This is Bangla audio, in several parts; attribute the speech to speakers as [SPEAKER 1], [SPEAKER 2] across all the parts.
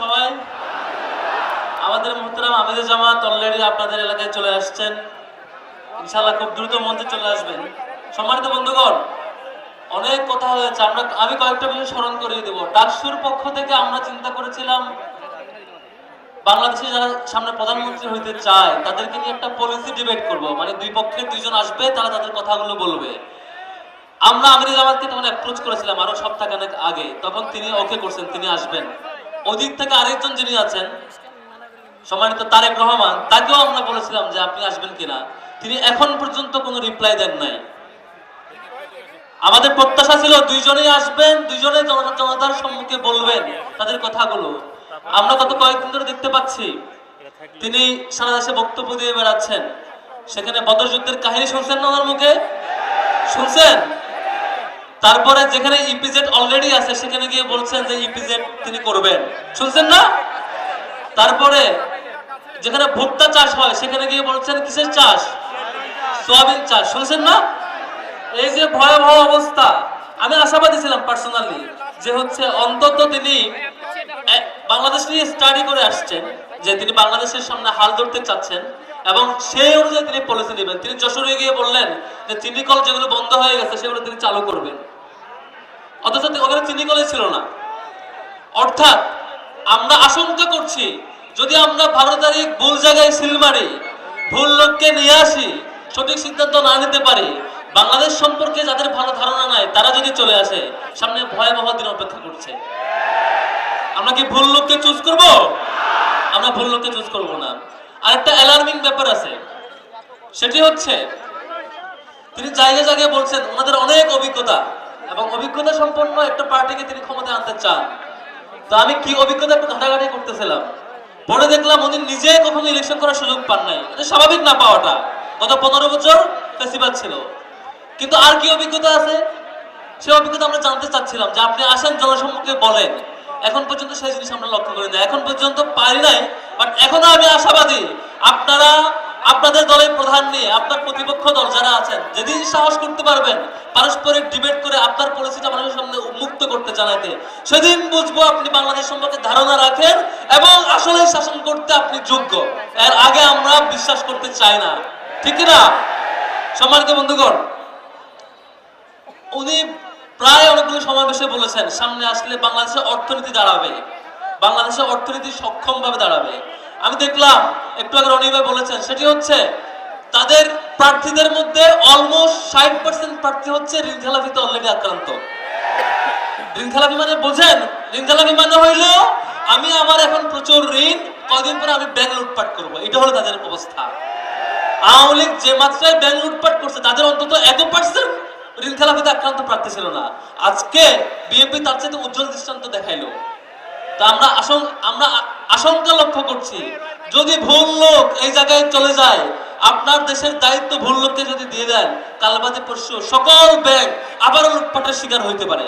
[SPEAKER 1] সবাই। আমাদের মোহতারাম জামাত অলরেডি আপনাদের এলাকায় চলে আসছেন। ইনশাআল্লাহ খুব দ্রুত মঞ্চে চলে আসবেন। সম্মানিত বন্ধুগণ, অনেক কথা হয়েছে। আমরা আমি কয়েকটা বিষয় স্মরণ করিয়ে দেবো। ডাকসুর পক্ষ থেকে আমরা চিন্তা করেছিলাম, বাংলাদেশে যারা সামনে প্রধানমন্ত্রী হইতে চায়, তাদেরকে নিয়ে একটা পলিসি ডিবেট করব। মানে দুই পক্ষের দুইজন আসবে, তারা তাদের কথাগুলো বলবে। আমরা আমির জামাতকে তখন অ্যাপ্রোচ করেছিলাম আরও সপ্তাহখানেক আগে। তখন তিনি ওকে করছেন, তিনি আসবেন। ওদিক থেকে আরেকজন যিনি আছেন, সম্মানিত তারেক রহমান, তাকেও আমরা বলেছিলাম যে আপনি আসবেন কিনা। তিনি এখন পর্যন্ত কোনো রিপ্লাই দেন নাই। আমাদের প্রত্যাশা ছিল দুইজনেই আসবেন, দুইজনে জন- জনতার সম্মুখে বলবেন তাদের কথাগুলো। আমরা গত কয়েকদিন ধরে দেখতে পাচ্ছি, তিনি সারা দেশে বক্তব্য দিয়ে বেড়াচ্ছেন। সেখানে বদর যুদ্ধের কাহিনী শুনছেন না ওনার মুখে? শুনছেন? তারপরে যেখানে ইপিজেড অলরেডি আছে, সেখানে গিয়ে বলছেন যে ইপিজেড তিনি করবেন। শুনছেন না? তারপরে যেখানে ভুট্টা চাষ হয়, সেখানে গিয়ে বলছেন, কিসের চাষ? সোয়াবিন চাষ। শুনছেন না? এই যে ভয়াবহ অবস্থা। আমি আশাবাদী ছিলাম পার্সোনালি যে হচ্ছে অন্তত তিনি বাংলাদেশ নিয়ে স্টাডি করে আসছেন, যে তিনি বাংলাদেশের সামনে হাল ধরতে চাচ্ছেন, এবং সেই অনুযায়ী তিনি পলিসি নেবেন। তিনি যশোরে গিয়ে বললেন যে চিনি কল যেগুলো বন্ধ হয়ে গেছে, সেগুলো তিনি চালু করবেন। অথচ ওখানে চিনি কলে ছিল না। অর্থাৎ আমরা আশঙ্কা করছি, যদি আমরা বারো তারিখ ভুল জায়গায় সিল মারি, ভুল লোককে নিয়ে আসি, সঠিক সিদ্ধান্ত না নিতে পারি, বাংলাদেশ সম্পর্কে যাদের ভালো ধারণা নাই, তারা যদি চলে আসে, সামনে ভয়াবহ দিন অপেক্ষা করছে। আমরা কি ভুল লোককে চুজ করব? আমরা ভুল লোককে চুজ করব না। আরেকটা অ্যালার্মিং ব্যাপার আছে। সেটি হচ্ছে, তিনি জায়গায় জায়গায় বলছেন, ওনাদের অনেক অভিজ্ঞতা। এবং অভিজ্ঞতা সম্পন্ন একটা পার্টিকে তিনি ক্ষমতায় আনতে চান। তো আমি কি অভিজ্ঞতা একটু ঘাটাঘাটি করতেছিলাম? পরে দেখলাম উনি নিজে কখনো ইলেকশন করার সুযোগ পান নাই। এটা স্বাভাবিক না পাওয়াটা? গত পনেরো বছর ফেসিবাদ ছিল। কিন্তু আর কি অভিজ্ঞতা আছে? সে অভিজ্ঞতা আমরা জানতে চাচ্ছিলাম যে আপনি আসেন, জনসম্মুখে বলেন। এখন পর্যন্ত সেই জিনিস আমরা লক্ষ্য করি না এখন পর্যন্ত পারি নাই বাট এখনও আমি আশাবাদী আপনারা আপনাদের দলের প্রধান নিয়ে আপনার প্রতিপক্ষ দল যারা আছেন, যেদিন সাহস করতে পারবেন, পারস্পরিক ডিবেট করে আপনার পলিসিটা মানুষের সামনে উন্মুক্ত করতে জানাইতে সেদিন বুঝব আপনি বাংলাদেশ সম্পর্কে ধারণা রাখেন এবং আসলে শাসন করতে আপনি যোগ্য। এর আগে আমরা বিশ্বাস করতে চাই না। ঠিক না সম্মানিত বন্ধুগণ, উনি প্রায় অনেকগুলো সমাবেশে বলেছেন, সামনে আসলে বাংলাদেশের অর্থনীতি দাঁড়াবে। বাংলাদেশের অর্থনীতি সক্ষম ভাবে দাঁড়াবে। আমি দেখলাম, একটু আগে রনি ভাই বলেছেন, সেটি হচ্ছে তাদের প্রার্থীদের মধ্যে অলমোস্ট ষাট পার্সেন্ট প্রার্থী হচ্ছে ঋণ খেলাপিতে অলরেডি আক্রান্ত। ঋণ খেলাপি মানে বোঝেন, ঋণ খেলাপি মানে হইল আমি আমার এখন প্রচুর ঋণ, কদিন পরে আমি ব্যাংক লুটপাট করব। এটা হলো তাদের অবস্থা। আওয়ামী লীগ যে মাত্রায় ব্যাংক লুটপাট করছে, তাদের অন্তত এত পার্সেন্ট ঋণ খেলাপিতে আক্রান্ত প্রার্থী ছিল না। আজকে বিএনপি তার চাইতে উজ্জ্বল দৃষ্টান্ত দেখাইলো। তা আমরা আমরা আশঙ্কা লক্ষ্য করছি। যদি ভুল লোক এই জায়গায় চলে যায়, আপনার দেশের দায়িত্ব ভুল লোককে যদি দিয়ে দেন কালবাদে পরশু সকল ব্যাংক আবারও লুটপাটের শিকার হইতে পারে।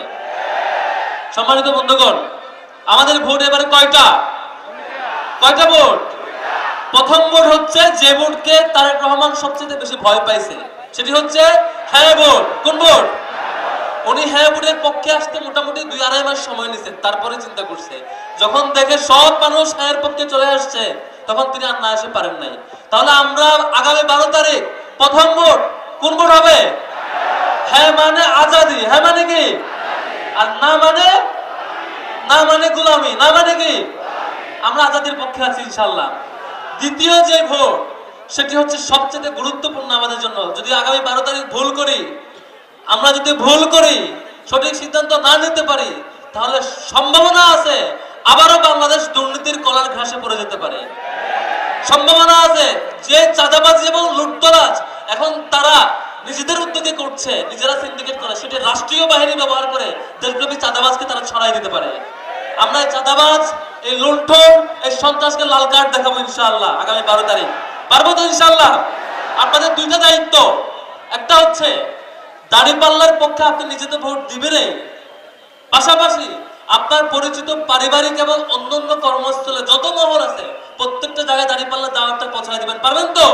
[SPEAKER 1] সম্মানিত বন্ধুগণ, আমাদের ভোট এবারে কয়টা? কয়টা ভোট? প্রথম ভোট হচ্ছে যে ভোটকে তারেক রহমান সবচেয়ে বেশি ভয় পাইছে। সেটি হচ্ছে হ্যাঁ ভোট। কোন ভোট? হ্যাঁ ভোটের পক্ষে আসতে মোটামুটি দুই আড়াই মাস সময় নিছেন তারপরে চিন্তা করছে। যখন দেখে সব মানুষ হ্যাঁ পক্ষে চলে আসছে, তখন তিনি আর না আসে পারেন নাই। তাহলে আমরা আগামী বারো তারিখ প্রথম ভোট কোন ভোট হবে? হ্যাঁ মানে আজাদি। হ্যাঁ মানে কি? আর না মানে? না মানে গুলামি। না মানে কি? আমরা আজাদির পক্ষে আছি ইনশাল্লাহ দ্বিতীয় যে ভোট, সেটি হচ্ছে সবচেয়ে গুরুত্বপূর্ণ আমাদের জন্য। যদি আগামী বারো তারিখ ভুল করি, আমরা যদি ভুল করি সঠিক সিদ্ধান্ত না নিতে পারি, তাহলে সম্ভাবনা আছে আবারও বাংলাদেশ দুর্নীতির কলার ঘাসে পড়ে যেতে পারে। সম্ভাবনা আছে যে চাঁদাবাজি এবং লুটতরাজ এখন তারা নিজেদের উদ্যোগে করছে, নিজেরা সিন্ডিকেট করে, সেটি রাষ্ট্রীয় বাহিনী ব্যবহার করে দেশব্যাপী চাঁদাবাজকে তারা ছড়াই দিতে পারে। আমরা এই চাঁদাবাজ, এই লুণ্ঠন, এই সন্ত্রাসকে লাল কার্ড দেখাবো ইনশাআল্লাহ আগামী বারো তারিখ। পারব তো ইনশাআল্লাহ? আপনাদের দুইটা দায়িত্ব। একটা হচ্ছে দাঁড়িপাল্লার পক্ষে আপনি নিজেতে ভোট দিবেনই পাশাপাশি আপনার পরিচিত পারিবারিক এবং অন্যান্য কর্মস্থলে যত মহল আছে, প্রত্যেকটা জায়গায় দাঁড়িপাল্লা দাওয়াতটা পৌঁছায় দিবেন। পারবেন তো?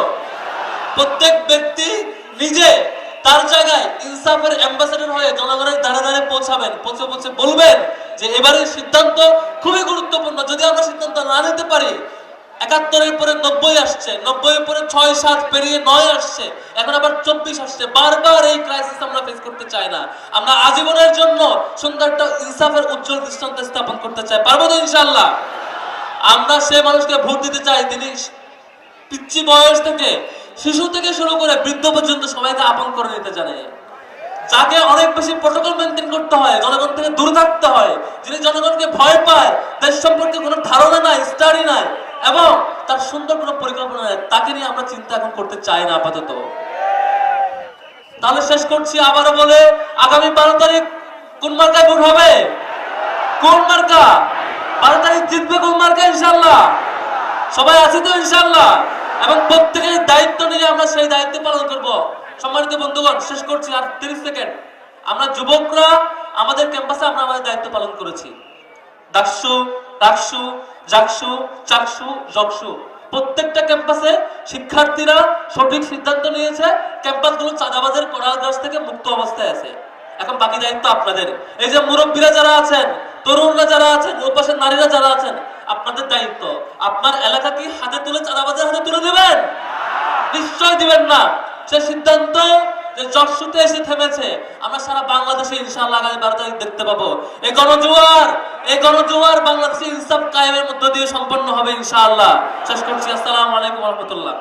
[SPEAKER 1] প্রত্যেক ব্যক্তি নিজে তার জায়গায় ইনসাফের অ্যাম্বাসেডর হয়ে জনগণের দ্বারে দ্বারে পৌঁছাবেন, পৌঁছে পৌঁছে বলবেন যে এবারের সিদ্ধান্ত খুবই গুরুত্বপূর্ণ। যদি আমরা সিদ্ধান্ত না নিতে পারি একাত্তরের পরে নব্বই আসছে নব্বই এর পরে ছয়, সাত পেরিয়ে নয় আসছে, এখন আবার চব্বিশ আসছে। বারবার এই ক্রাইসিস আমরা ফেস করতে চাই না। আমরা আজীবনের জন্য সুন্দর একটা ইনসাফের উজ্জ্বল দৃষ্টান্ত স্থাপন করতে চাই। পারব তো ইনশাল্লাহ আমরা সে মানুষকে ভোট দিতে চাই তিনি পিচ্ছি বয়স থেকে, শিশু থেকে শুরু করে বৃদ্ধ পর্যন্ত সবাইকে আপন করে নিতে জানে। যাকে অনেক বেশি প্রোটোকল মেনটেন করতে হয়, জনগণ থেকে দূরে থাকতে হয়, যিনি জনগণকে ভয় পায়, দেশ সম্পর্কে কোনো ধারণা নাই স্টাডি নাই এবং তার সুন্দর কোনো পরিকল্পনা নাই। তাকে নিয়ে আমরা চিন্তা এখন করতে চাই না আপাতত। তাহলে শেষ করছি আবারও বলে, আগামী বারো তারিখ কোন মার্কায় ভোট হবে? কোন মার্কা? বারো তারিখ জিতবে কোন মার্কা ইনশাল্লাহ সবাই আছে তো ইনশাল্লাহ এবং প্রত্যেকের দায়িত্ব নিয়ে আমরা সেই দায়িত্ব পালন করব। সম্মানিত বন্ধুগণ, শেষ করছি আর তিরিশ সেকেন্ড। আমরা যুবকরা, আমাদের ক্যাম্পাসে আমরা আমাদের দায়িত্ব পালন করেছি। ডাকসু ডাকসু জাকসু, চাকসু, জকসু। প্রত্যেকটা ক্যাম্পাসে শিক্ষার্থীরা সঠিক সিদ্ধান্ত নিয়েছে, ক্যাম্পাসগুলো চাঁদাবাজের করাগ্রাস থেকে মুক্ত অবস্থায় আছে। এখন বাকি দায়িত্ব আপনাদের। এই যে মুরব্বীরা যারা আছেন, তরুণরা যারা আছেন, ওপাশের নারীরা যারা আছেন, আপনাদের দায়িত্ব। আপনার এলাকা কি হাতে তুলে চাঁদাবাজের হাতে তুলে দেবেন? নিশ্চয় দিবেন না। সে সিদ্ধান্ত যে যশোতে এসে থেমেছে, আমরা সারা বাংলাদেশে ইনশাআল্লাহ আগামী বারো তারিখ দেখতে পাবো। এই গণজোয়ার এই গণজোয়ার বাংলাদেশে ইনসাফ কায়েমের মধ্য দিয়ে সম্পন্ন হবে ইনশাআল্লাহ। শেষ করছি। আসসালামু আলাইকুম রহমতুল্লাহ।